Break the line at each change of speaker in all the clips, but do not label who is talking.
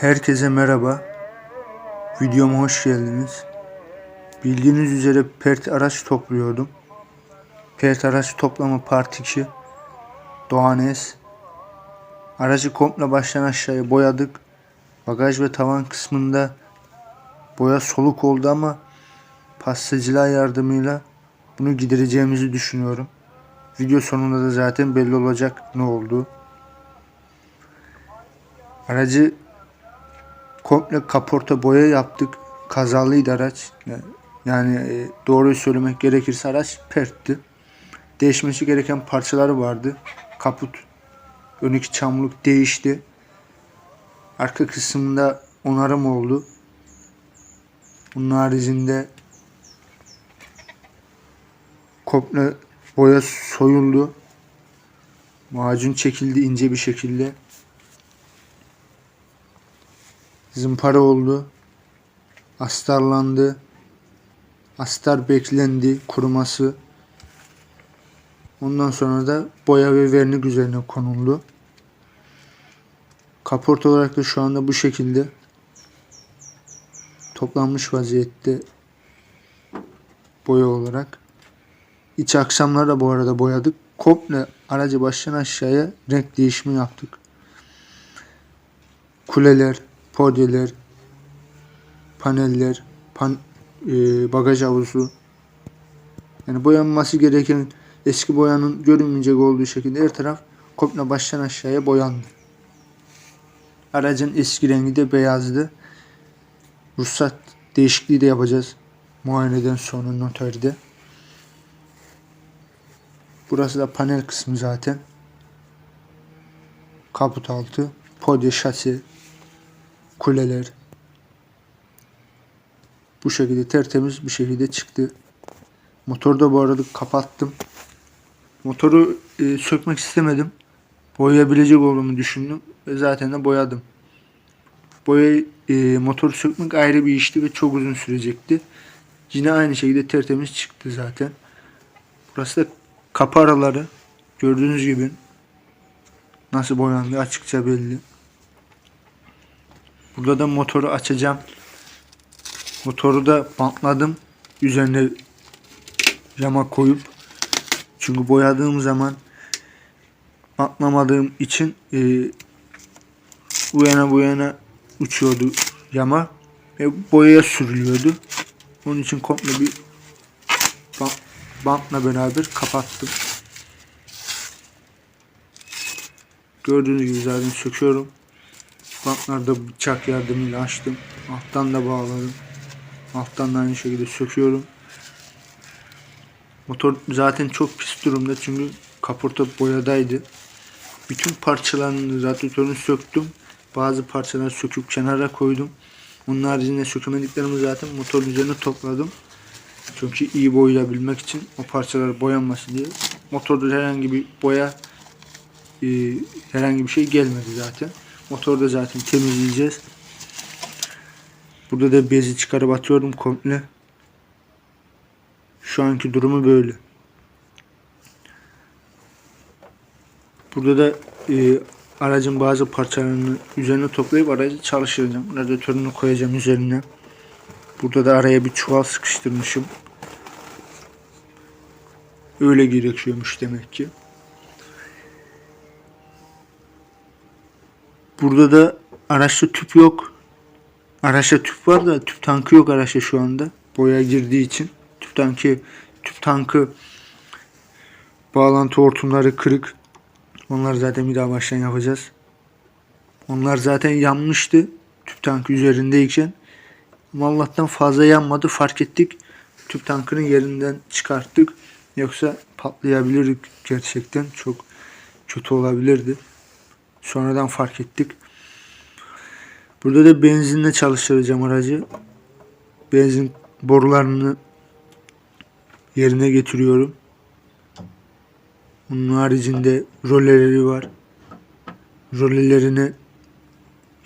Herkese merhaba. Videoma hoş geldiniz. Bildiğiniz üzere pert araç topluyordum. Pert araç toplama part 2. Doğan S. Aracı komple baştan aşağıya boyadık. Bagaj ve tavan kısmında boya soluk oldu ama pastacılar yardımıyla bunu gidereceğimizi düşünüyorum. Video sonunda da zaten belli olacak ne oldu. Aracı komple kaporta boya yaptık. Kazalıydı araç. Yani e, doğruyu söylemek gerekirse araç pertti. Değişmesi gereken parçaları vardı. Kaput ön iki çamurluk değişti. Arka kısmında onarım oldu. Bunun haricinde komple boya soyuldu. Macun çekildi ince bir şekilde. Zımpara oldu. Astarlandı. Astar beklendi kuruması. Ondan sonra da boya ve vernik üzerine konuldu. Kaport olarak da şu anda bu şekilde toplanmış vaziyette boya olarak. İç aksamları da bu arada boyadık. Komple aracı baştan aşağıya renk değişimi yaptık. Kuleler, podyeler, paneller, pan, e, bagaj havuzu. Yani boyanması gereken eski boyanın görünmeyecek olduğu şekilde her taraf komple baştan aşağıya boyandı. Aracın eski rengi de beyazdı. Ruhsat değişikliği de yapacağız. Muayeneden sonra noterde. Burası da panel kısmı zaten. Kaput altı, podye şasi, kuleler. Bu şekilde tertemiz bir şekilde çıktı. Motoru da bu arada kapattım. Motoru e, sökmek istemedim. Boyayabilecek olduğumu düşündüm ve zaten de boyadım. Boya e, motoru sökmek ayrı bir işti ve çok uzun sürecekti. Yine aynı şekilde tertemiz çıktı zaten. Burası da kapı araları. Gördüğünüz gibi nasıl boyandı açıkça belli. Burada da motoru açacağım. Motoru da bantladım. Üzerine yama koyup çünkü boyadığım zaman bantlamadığım için e, bu yana bu yana uçuyordu yama ve boyaya sürülüyordu. Onun için komple bir bant, bantla beraber kapattım. Gördüğünüz gibi zaten söküyorum. Bantları da bıçak yardımıyla açtım. Alttan da bağladım. Alttan da aynı şekilde söküyorum. Motor zaten çok pis durumda çünkü kaporta boyadaydı. Bütün parçalarını radyatörünü söktüm. Bazı parçaları söküp kenara koydum. Onun haricinde sökemediklerimi zaten motorun üzerine topladım. Çünkü iyi boyayabilmek için o parçalar boyanması diye. Motorda herhangi bir boya e, herhangi bir şey gelmedi zaten. Motoru da zaten temizleyeceğiz. Burada da bezi çıkarıp atıyorum komple. Şu anki durumu böyle. Burada da e, aracın bazı parçalarını üzerine toplayıp aracı çalıştıracağım. Radyatörünü koyacağım üzerine. Burada da araya bir çuval sıkıştırmışım. Öyle gerekiyormuş demek ki. Burada da araçta tüp yok. Araçta tüp var da tüp tankı yok araçta şu anda. Boya girdiği için. Tüp tankı tüp tankı bağlantı hortumları kırık. Onlar zaten bir daha baştan yapacağız. Onlar zaten yanmıştı. Tüp tankı üzerindeyken. Ama Allah'tan fazla yanmadı. Fark ettik. Tüp tankının yerinden çıkarttık. Yoksa patlayabilirdik gerçekten. Çok kötü olabilirdi. Sonradan fark ettik. Burada da benzinle çalıştıracağım aracı. Benzin borularını yerine getiriyorum. Bunun haricinde roleleri var. Rolelerini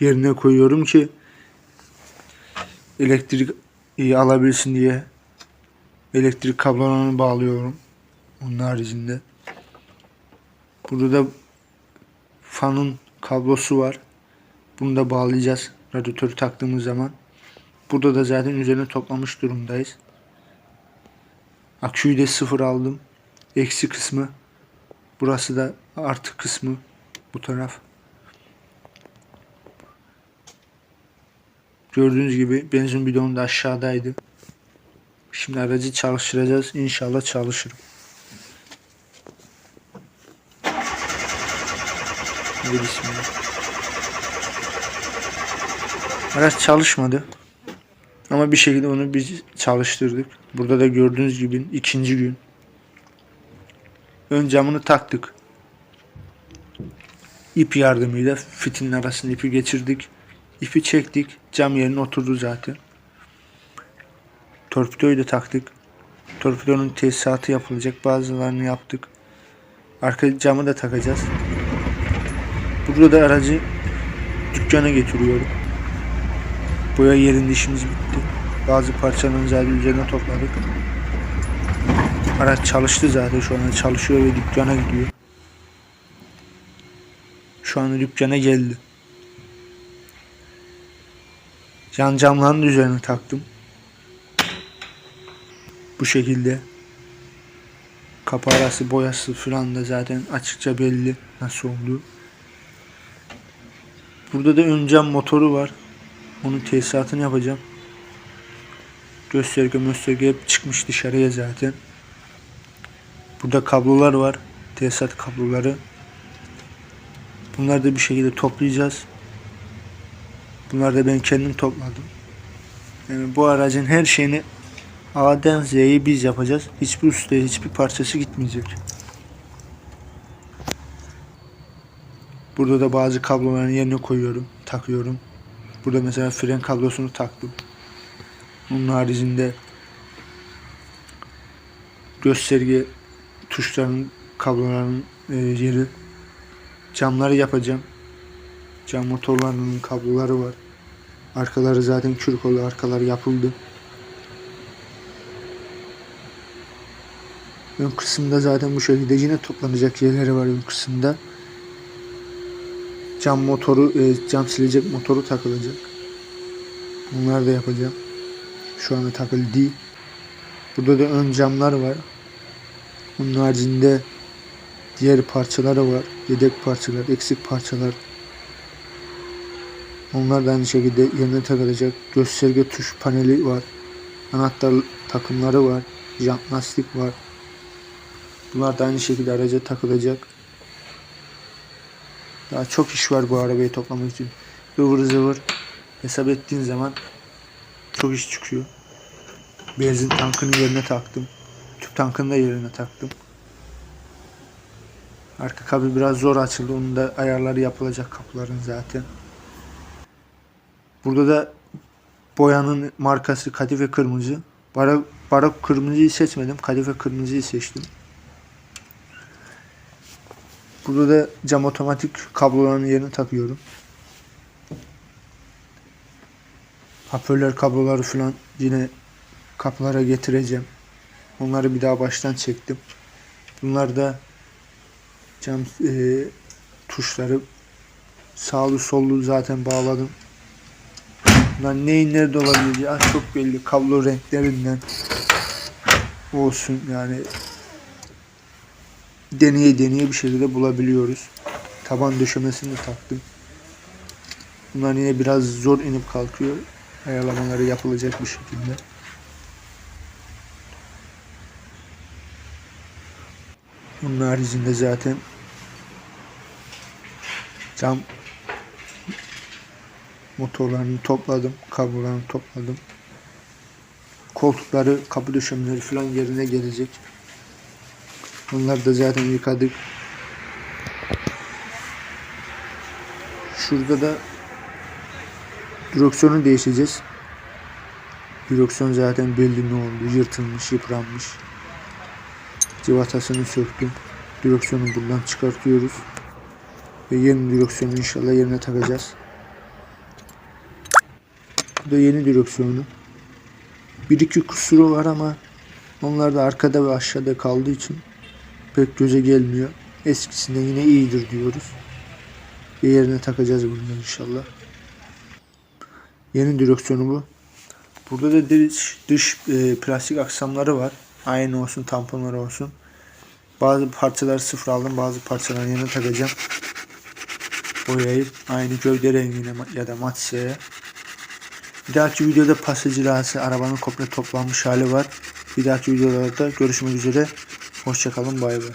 yerine koyuyorum ki elektrik iyi alabilsin diye elektrik kablolarını bağlıyorum. Onun haricinde. Burada da fanın kablosu var. Bunu da bağlayacağız. Radyatörü taktığımız zaman. Burada da zaten üzerine toplamış durumdayız. Aküyü de sıfır aldım. Eksi kısmı. Burası da artı kısmı. Bu taraf. Gördüğünüz gibi benzin bidonu da aşağıdaydı. Şimdi aracı çalıştıracağız. İnşallah çalışır. Bismillah. Araç çalışmadı. Ama bir şekilde onu biz çalıştırdık. Burada da gördüğünüz gibi ikinci gün. Ön camını taktık. İp yardımıyla fitinin arasında ipi geçirdik. İpi çektik. Cam yerine oturdu zaten. Torpidoyu da taktık. Torpidonun tesisatı yapılacak. Bazılarını yaptık. Arka camı da takacağız. Burada da aracı dükkana getiriyorum. Boya yerinde işimiz bitti. Bazı parçalarını zaten üzerine topladık. Araç çalıştı zaten şu anda çalışıyor ve dükkana gidiyor. Şu anda dükkana geldi. Yan camlarını üzerine taktım. Bu şekilde. Kapı arası boyası falan da zaten açıkça belli nasıl olduğu. Burada da ön cam motoru var. Onun tesisatını yapacağım. Gösterge gösterge hep çıkmış dışarıya zaten. Burada kablolar var. Tesisat kabloları. Bunları da bir şekilde toplayacağız. Bunları da ben kendim topladım. Yani bu aracın her şeyini A'den Z'yi biz yapacağız. Hiçbir ustaya hiçbir parçası gitmeyecek. Burada da bazı kabloların yerine koyuyorum, takıyorum. Burada mesela fren kablosunu taktım. Onun haricinde gösterge tuşlarının kablolarının e, yeri camları yapacağım. Cam motorlarının kabloları var. Arkaları zaten çürük oldu. Arkaları yapıldı. Ön kısımda zaten bu şekilde yine toplanacak yerleri var ön kısımda. Cam motoru, e, cam silecek motoru takılacak. Bunları da yapacağım. Şu anda takılı değil. Burada da ön camlar var. Bunun haricinde diğer parçaları var. Yedek parçalar, eksik parçalar. Onlar da aynı şekilde yerine takılacak. Gösterge tuş paneli var. Anahtar takımları var. Jant lastik var. Bunlar da aynı şekilde araca takılacak. Daha çok iş var bu arabayı toplamak için. Ivır zıvır hesap ettiğin zaman çok iş çıkıyor. Benzin tankının yerine taktım. Tüp tankını da yerine taktım. Arka kabı biraz zor açıldı. Onun da ayarları yapılacak kapıların zaten. Burada da boyanın markası kadife kırmızı. Barak, barak kırmızıyı seçmedim. Kadife kırmızıyı seçtim. Burada da cam otomatik kabloların yerine takıyorum. Hoparlör kabloları falan yine kapılara getireceğim. Onları bir daha baştan çektim. Bunlar da cam e, tuşları sağlı sollu zaten bağladım. Bunlar neyin nerede olabileceği çok belli. Kablo renklerinden olsun yani deneye deneye bir şekilde bulabiliyoruz. Taban döşemesini de taktım. Bunlar yine biraz zor inip kalkıyor. Ayarlamaları yapılacak bir şekilde. Bunun haricinde zaten cam motorlarını topladım. Kablolarını topladım. Koltukları, kapı döşemeleri falan yerine gelecek. Bunları da zaten yıkadık. Şurada da direksiyonu değişeceğiz. Direksiyon zaten belli ne oldu. Yırtılmış, yıpranmış. Civatasını söktüm. Direksiyonu buradan çıkartıyoruz. Ve yeni direksiyonu inşallah yerine takacağız. Bu da yeni direksiyonu. Bir iki kusuru var ama onlar da arkada ve aşağıda kaldığı için pek göze gelmiyor. Eskisinden yine iyidir diyoruz. Bir yerine takacağız bunu inşallah. Yeni direksiyonu bu. Burada da dış, dış e, plastik aksamları var. Aynı olsun tamponları olsun. Bazı parçaları sıfır aldım. Bazı parçaları yeni takacağım. Boyayıp aynı gövde rengine ya da matseye. Bir dahaki videoda pasajı dahası arabanın komple toplanmış hali var. Bir dahaki videolarda görüşmek üzere. Hoşçakalın bay bay.